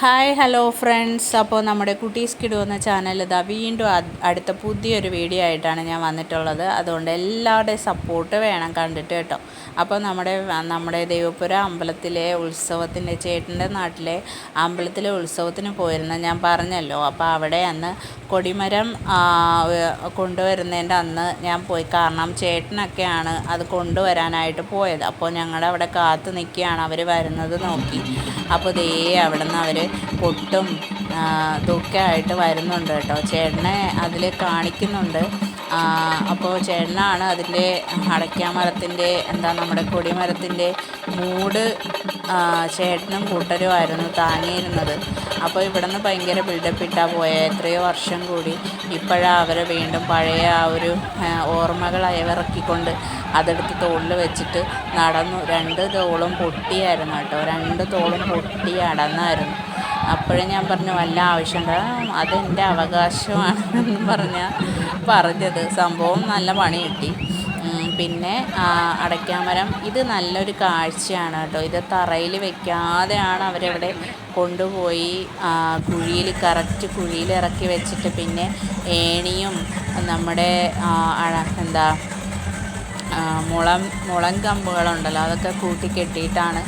Hi hello friends. അപ്പോൾ നമ്മുടെ കുട്ടീസ് കിഡു എന്ന ചാനൽ ഇതാ വീണ്ടും അടുത്ത പുതിയൊരു വീഡിയോ ആയിട്ടാണ് ഞാൻ വന്നിട്ടുള്ളത്. അതുകൊണ്ട് എല്ലാവരുടെയും സപ്പോർട്ട് വേണം കണ്ടിട്ട് കേട്ടോ. അപ്പോൾ നമ്മുടെ നമ്മുടെ ദൈവപുര അമ്പലത്തിലെ ഉത്സവത്തിന്റെ ചേട്ടന്റെ നാട്ടിലെ അമ്പലത്തിലെ ഉത്സവത്തിന് പോയിരുന്ന ഞാൻ പറഞ്ഞല്ലോ. അപ്പോൾ അവിടെ അന്ന് കൊടിമരം കൊണ്ടുവരുന്നതിന്റെ അന്ന് ഞാൻ പോയി. കാരണം ചേട്ടനൊക്കെയാണ് അത് കൊണ്ടുവരാനായിട്ട് പോയത്. അപ്പോൾ ഞങ്ങളുടെ അവിടെ കാത്തു നിൽക്കുകയാണ് അവർ വരുന്നത് നോക്കി. അപ്പോൾ ദേ അവിടെ നിന്ന് അവർ പൊട്ടും ഇതൊക്കെ ആയിട്ട് വരുന്നുണ്ട് കേട്ടോ. ചേട്ടനെ അതിൽ കാണിക്കുന്നുണ്ട്. അപ്പോൾ ചേട്ടനാണ് അതിന്റെ അടയ്ക്കാമരത്തിന്റെ എന്താ നമ്മുടെ കൊടിമരത്തിന്റെ മൂട് ചേട്ടനും കൂട്ടരുമായിരുന്നു താങ്ങിയിരുന്നത്. അപ്പോൾ ഇവിടെ നിന്ന് ഭയങ്കര ബിൽഡപ്പ് ഇട്ടാ പോയ. എത്രയോ വർഷം കൂടി. ഇപ്പോഴാണ് അവരെ വീണ്ടും പഴയ ആ ഒരു ഓർമ്മകൾ അയവിറക്കിക്കൊണ്ട് അതെടുത്ത് തോളിൽ വെച്ചിട്ട് നടന്നു. രണ്ട് തോളും പൊട്ടിയായിരുന്നു കേട്ടോ. രണ്ട് തോളും പൊട്ടി അടന്നായിരുന്നു. അപ്പോഴും ഞാൻ പറഞ്ഞു വല്ല ആവശ്യമുണ്ട്? "ആ, അതെന്റെ അവകാശമാണെന്ന് പറഞ്ഞാൽ പറഞ്ഞത്. സംഭവം നല്ല പണി കിട്ടി. പിന്നെ അടയ്ക്കാമരം ഇത് നല്ലൊരു കാഴ്ചയാണ് കേട്ടോ. ഇത് തറയിൽ വെക്കാതെയാണ് അവരവിടെ കൊണ്ടുപോയി കുഴിയിൽ കറക്റ്റ് കുഴിയിൽ ഇറക്കി വെച്ചിട്ട് പിന്നെ ഏണിയും നമ്മുടെ എന്താ മുളം മുളം കമ്പുകളുണ്ടല്ലോ അതൊക്കെ കൂട്ടി കെട്ടിയിട്ടാണ്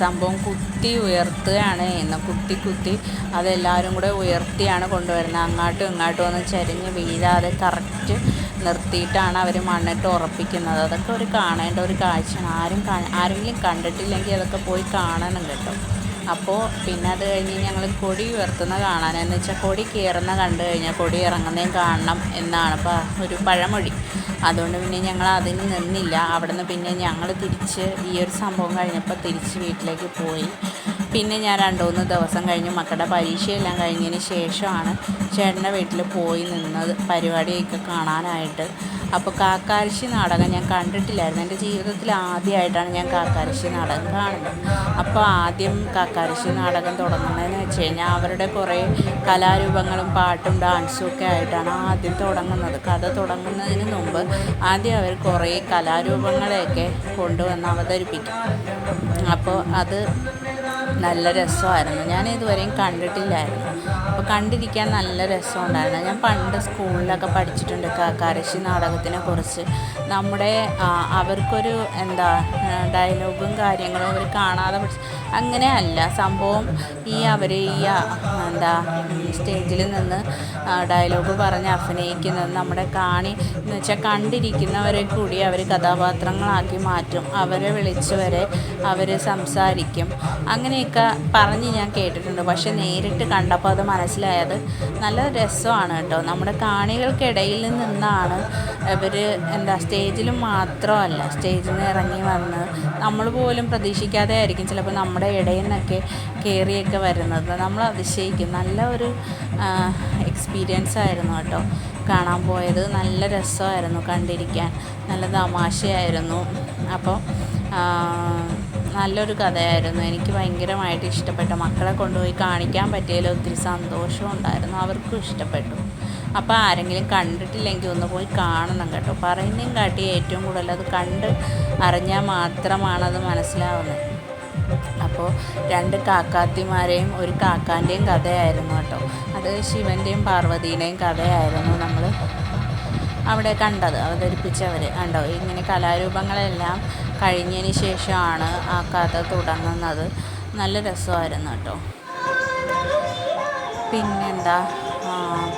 സംഭവം കുത്തി ഉയർത്തുകയാണ്. എന്ന് കുത്തി കുത്തി അതെല്ലാവരും കൂടെ ഉയർത്തിയാണ് കൊണ്ടുവരുന്നത്. അങ്ങോട്ടും ഇങ്ങോട്ടും ഒന്നും ചരിഞ്ഞ് വീഴാതെ കറക്റ്റ് നിർത്തിയിട്ടാണ് അവർ മണ്ണിട്ട് ഉറപ്പിക്കുന്നത്. അതൊക്കെ ഒരു കാണേണ്ട ഒരു കാഴ്ചയാണ്. ആരും ആരെങ്കിലും കണ്ടിട്ടില്ലെങ്കിൽ അതൊക്കെ പോയി കാണണം കേട്ടോ. അപ്പോൾ പിന്നെ അത് കഴിഞ്ഞ് ഞങ്ങൾ കൊടി ഉയർത്തുന്ന കാണാൻ എന്ന് വെച്ചാൽ കൊടി കയറുന്ന കണ്ടു കഴിഞ്ഞാൽ കൊടി ഇറങ്ങുന്നതും കാണണം എന്നാണ് അപ്പോൾ ഒരു പഴമൊഴി. അതുകൊണ്ട് പിന്നെ ഞങ്ങൾ അതിന് നിന്നില്ല. അവിടുന്ന് പിന്നെ ഞങ്ങൾ തിരിച്ച് ഈ ഒരു സംഭവം കഴിഞ്ഞപ്പോൾ തിരിച്ച് വീട്ടിലേക്ക് പോയി. പിന്നെ ഞാൻ രണ്ടു മൂന്ന് ദിവസം കഴിഞ്ഞ് മക്കളുടെ പരീക്ഷയെല്ലാം കഴിഞ്ഞതിന് ശേഷമാണ് ചേട്ടന്റെ വീട്ടിൽ പോയി നിന്നത് പരിപാടിയൊക്കെ കാണാനായിട്ട്. അപ്പോൾ കാക്കാരശ്ശി നാടകം ഞാൻ കണ്ടിട്ടില്ലായിരുന്നു. എന്റെ ജീവിതത്തിൽ ആദ്യമായിട്ടാണ് ഞാൻ കാക്കാരശ്ശി നാടകം കാണുന്നത്. അപ്പോൾ ആദ്യം കാക്കാരശ്ശി നാടകം തുടങ്ങുന്നതെന്ന് വെച്ച് കഴിഞ്ഞാൽ അവരുടെ കുറേ കലാരൂപങ്ങളും പാട്ടും ഡാൻസും ഒക്കെ ആയിട്ടാണ് ആദ്യം തുടങ്ങുന്നത്. കഥ തുടങ്ങുന്നതിന് മുമ്പ് ആദ്യം അവർ കുറേ കലാരൂപങ്ങളെയൊക്കെ കൊണ്ടുവന്ന് അവതരിപ്പിക്കും. അപ്പോൾ അത് നല്ല രസമായിരുന്നു. ഞാൻ ഇതുവരെയും കണ്ടിട്ടില്ലായിരുന്നു. അപ്പോൾ കണ്ടിരിക്കാൻ നല്ല രസമുണ്ടായിരുന്നു. ഞാൻ പണ്ട് സ്കൂളിലൊക്കെ പഠിച്ചിട്ടുണ്ട് കാക്കാരശ്ശി നാടകത്തിനെ കുറിച്ച്. നമ്മുടെ അവർക്കൊരു എന്താ ഡയലോഗും കാര്യങ്ങളും അവർ കാണാതെ അങ്ങനെ അല്ല. സംഭവം ഈ അവർ ഈ എന്താ സ്റ്റേജിൽ നിന്ന് ഡയലോഗ് പറഞ്ഞ് അഭിനയിക്കുന്നത് നമ്മുടെ കാണി എന്ന് വെച്ചാൽ കണ്ടിരിക്കുന്നവരെ കൂടി അവർ കഥാപാത്രങ്ങളാക്കി മാറ്റും. അവരെ വിളിച്ച് വരെ അവർ സംസാരിക്കും. അങ്ങനെയൊക്കെ പറഞ്ഞ് ഞാൻ കേട്ടിട്ടുണ്ട്. പക്ഷെ നേരിട്ട് കണ്ടപ്പോൾ അത് മനസ്സിലായത് നല്ല രസമാണ് കേട്ടോ. നമ്മുടെ കാണികൾക്കിടയിൽ നിന്നാണ് ഇവർ എന്താ സ്റ്റേജിൽ മാത്രമല്ല സ്റ്റേജിൽ നിന്ന് ഇറങ്ങി വന്ന് നമ്മൾ പോലും പ്രതീക്ഷിക്കാതെ ആയിരിക്കും ചിലപ്പോൾ നമ്മുടെ ഇടയിൽ നിന്നൊക്കെ കയറിയൊക്കെ വരുന്നത്. നമ്മൾ അതിശയിക്കും. നല്ല ഒരു എക്സ്പീരിയൻസ് ആയിരുന്നു കേട്ടോ കാണാൻ പോയത്. നല്ല രസമായിരുന്നു കണ്ടിരിക്കാൻ. നല്ല തമാശയായിരുന്നു. അപ്പോൾ നല്ലൊരു കഥയായിരുന്നു. എനിക്ക് ഭയങ്കരമായിട്ട് ഇഷ്ടപ്പെട്ടു. മക്കളെ കൊണ്ടുപോയി കാണിക്കാൻ പറ്റിയതിൽ ഒത്തിരി സന്തോഷമുണ്ടായിരുന്നു അവർക്കും ഇഷ്ടപ്പെട്ടു. അപ്പോൾ ആരെങ്കിലും കണ്ടിട്ടില്ലെങ്കിൽ ഒന്ന് പോയി കാണണം കേട്ടോ. പറയുന്നതും കാട്ടി ഏറ്റവും കൂടുതൽ. അത് കണ്ട് അറിഞ്ഞാൽ മാത്രമാണ് അത് മനസ്സിലാവുന്നത്. അപ്പോൾ രണ്ട് കാക്കാത്തിമാരെയും ഒരു കാക്കാന്റെയും കഥയായിരുന്നു കേട്ടോ. അത് ശിവന്റെയും പാർവതീന്റെയും കഥയായിരുന്നു നമ്മൾ അവിടെ കണ്ടത് അവതരിപ്പിച്ചവർ കണ്ടോ? ഇങ്ങനെ കലാരൂപങ്ങളെല്ലാം കഴിഞ്ഞതിന് ശേഷമാണ് ആ കഥ തുടങ്ങുന്നത്. നല്ല രസമായിരുന്നു കേട്ടോ. പിന്നെന്താ?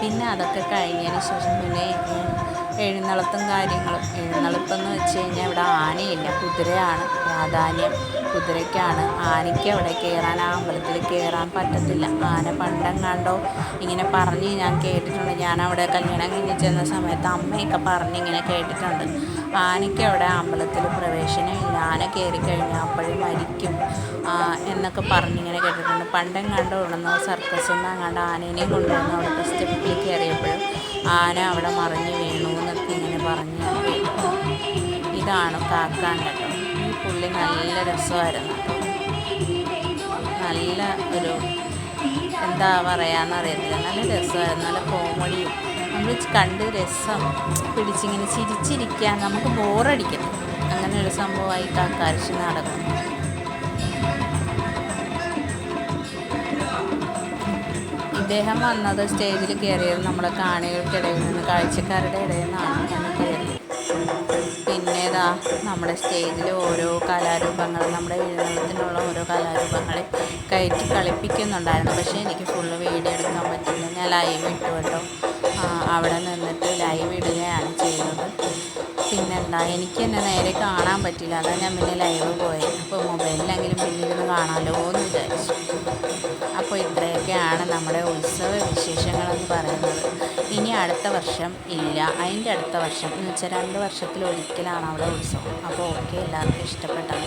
പിന്നെ അതൊക്കെ കഴിഞ്ഞതിന് ശേഷം പിന്നെ എഴുന്നള്ളത്തും കാര്യങ്ങളും. എഴുന്നള്ളത്തെന്ന് വെച്ച് കഴിഞ്ഞാൽ ഇവിടെ ആനയില്ല കുതിരയാണ് പ്രാധാന്യം. കുതിരയ്ക്കാണ് ആനയ്ക്ക് അവിടെ കയറാൻ ആ അമ്പലത്തിൽ കയറാൻ പറ്റത്തില്ല. ആന പണ്ടെങ്ങാണ്ടോ ഇങ്ങനെ പറഞ്ഞ് ഞാൻ കേട്ടിട്ടുണ്ട്. ഞാൻ അവിടെ കല്യാണം കഴിഞ്ഞ് ചെന്ന സമയത്ത് അമ്മയൊക്കെ പറഞ്ഞ് ഇങ്ങനെ കേട്ടിട്ടുണ്ട്. ആനയ്ക്ക് അവിടെ അമ്പലത്തിൽ പ്രവേശനമില്ല ആന കയറി കഴിഞ്ഞാൽ അപ്പോഴും മരിക്കും എന്നൊക്കെ പറഞ്ഞിങ്ങനെ കേട്ടിട്ടുണ്ട്. പണ്ടെങ്ങാണ്ടോ ഇവിടുന്ന് സർക്കസ് എന്നങ്ങാണ്ട് ആനേനെയും കൊണ്ടുവന്ന് അവിടുത്തെ സ്റ്റെപ്പിൽ കയറിയപ്പോഴും ആന അവിടെ മറിഞ്ഞ് വീണു എന്നൊക്കെ ഇങ്ങനെ പറഞ്ഞ് ഇതാണ് കാക്കാൻ കേട്ടോ ഈ പുള്ളി നല്ല രസമായിരുന്നു നല്ല ഒരു എന്താ പറയാന്നറിയത്തില്ല നല്ല രസമായിരുന്നു. നല്ല കോമഡിയും. നമ്മൾ കണ്ട് രസം പിടിച്ചിങ്ങനെ ചിരിച്ചിരിക്കാൻ നമുക്ക് ബോറടിക്കണം അങ്ങനെ ഒരു സംഭവമായി കാക്കാരിച്ച് നാടകം ഇദ്ദേഹം വന്നത് സ്റ്റേജിൽ കയറിയത് നമ്മുടെ കാണികൾക്കിടയിൽ നിന്ന് കാഴ്ചക്കാരുടെ ഇടയിൽ നിന്നാണ് ഞാൻ കയറിയത്. പിന്നെ ഇതാ നമ്മുടെ സ്റ്റേജിൽ ഓരോ കലാരൂപങ്ങൾ നമ്മുടെ എഴുന്നള്ളത്തിനുള്ള ഓരോ കലാരൂപങ്ങളെ കയറ്റി കളിപ്പിക്കുന്നുണ്ടായിരുന്നു. പക്ഷേ എനിക്ക് ഫുള്ള് വീഡിയോ എടുക്കാൻ പറ്റില്ല. ഞാൻ ലൈവ് ഇട്ടു കേട്ടോ. അവിടെ നിന്നിട്ട് ലൈവ് ഇടുകയാണ് ചെയ്തത് ഉണ്ടായി എനിക്ക് തന്നെ നേരെ കാണാൻ പറ്റില്ല അതാണ് ഞാൻ പിന്നെ ലൈവ് പോയത് അപ്പോൾ മൊബൈലിലെങ്കിലും പിന്നിരുന്ന് കാണാമല്ലോ എന്ന് വിചാരിച്ചു. അപ്പോൾ ഇത്രയൊക്കെയാണ് നമ്മുടെ ഉത്സവ വിശേഷങ്ങളെന്ന് പറയുന്നത്. ഇനി അടുത്ത വർഷം ഇല്ല. അതിന്റെ അടുത്ത വർഷം. എന്ന് വെച്ചാൽ രണ്ട് വർഷത്തിൽ ഒരിക്കലാണ് അവിടെ ഉത്സവം. അപ്പോൾ ഓക്കെ എല്ലാവർക്കും ഇഷ്ടപ്പെട്ടാൽ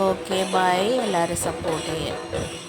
ഓക്കെ ബൈ എല്ലാവരും സപ്പോർട്ട് ചെയ്യാം.